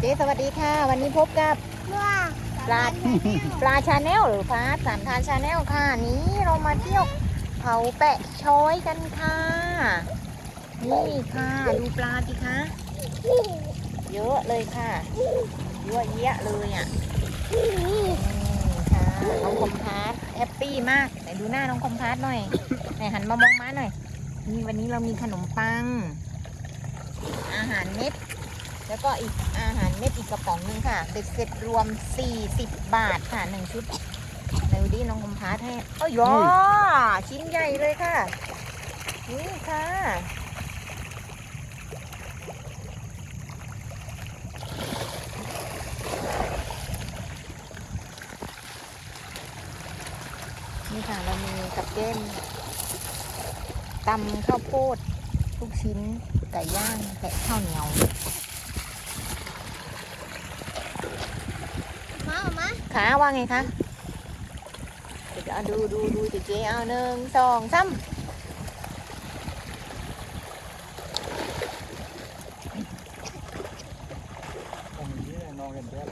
เจ๊สวัสดีค่ะ วันนี้พบกับว่าปลาปลาชาแนลหรือปลาสามทานชาแนลค่ะ นี้เรามาเที่ยวเขาแปะช้อยกันค่ะ นี่ค่ะดูปลาสิคะเยอะเลยค่ะเยอะแยะเลยอะนี่ค่ะน้องคอมพาร์ทแฮปปี้มากไหนดูหน้าน้องคอมพาร์ทหน่อยไหนหันมามองม้าหน่อยนี่วันนี้เรามีขนมปัง อาหารเม็ด แล้วก็อีกอาหารเม็ดอีกกระป๋องหนึงค่ะเบ็ดเสร็จรวม 40 บาทค่ะหนึ่งชุดในวดีน้องคอมพาร์ทให้เอ้ยยอชิ้นใหญ่เลยค่ะ นี่ค่ะนี่ค่ะเรามีกับเก้นตำข้าวโพดลูกชิ้นไก่ย่างแกะข้าวเหนียว มาเอามา ขาว่าไงคะเดี๋ยวเอาดูดูดูเจ๊เอาหนึ่งสองสามตรงนี้นอนกันแป๊บ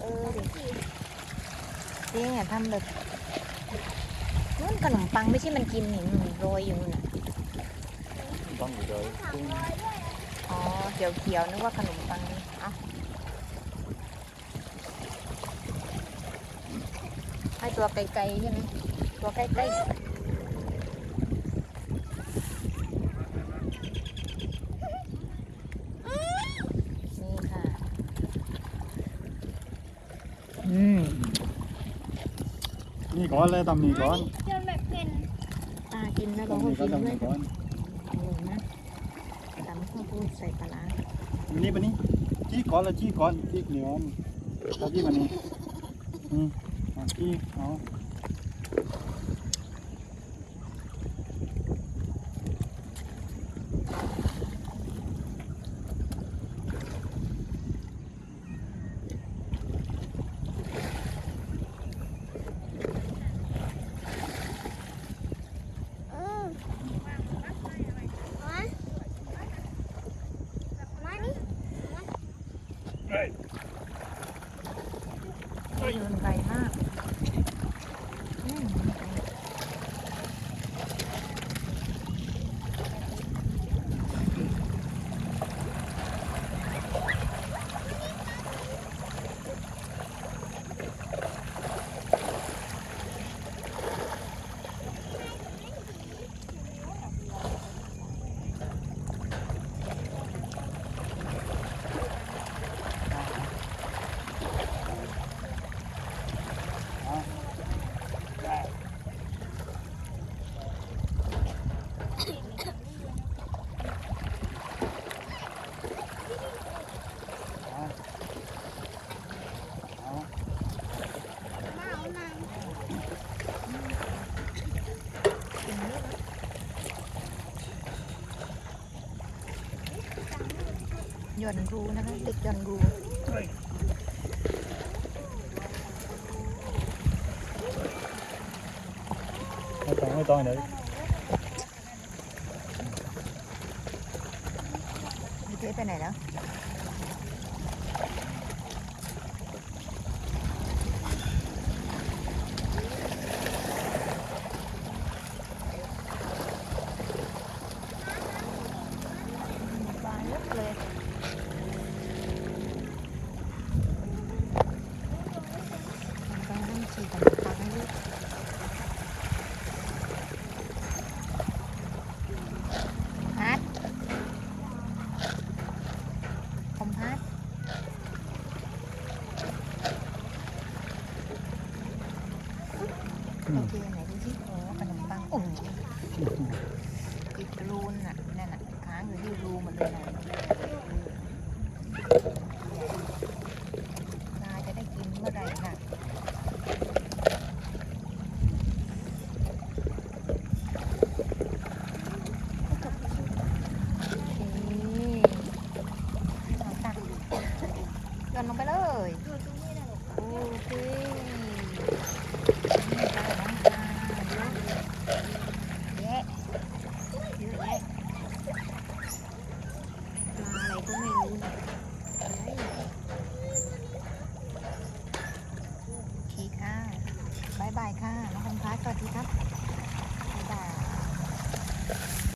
เออเดี๋ยวเจ๊เนี่ยทำแบบนู่นขนมปังไม่ใช่มันกินนี่มันโรยอยู่นู่นน่ะต้องอยู่เลยซึ่งอ๋อเขียวเขียวๆนึกว่าขนมปังนี่เอาให้ ตัวไกลๆใช่ไหมตัวใกล้ๆนี่ค่ะอืมนี่ก้อนเลยตำนี่ก้อนจนแบบเป็นตากินนะบางตำคนนี่ก้อนกินตำด้วยนี่ก้อนอร่อยนะตำข้าวโพดใส่ปลาร้านี่ปะนี่จี้ก้อนละจี้ก้อนจี้เหนียวแล้วจี้ปะนี่ อืมเอาจี้เอาอืมมามานี่เดินไกลมาก หย่อนรูนะคะเด็กหย่อนรูไม่ต้องไม่ต้องเดี๋ยวเจ๊ไปไหนแล้วปลาเยอะเลยมันก็นั่งขี่กันปลาไม่เยอะฮัทคอมพัท โอเคไหนดูสิโอ้ขนมปังโอ้โหติดรูนน่ะนั่นน่ะค้างอยู่ที่รูหมดเลยนะ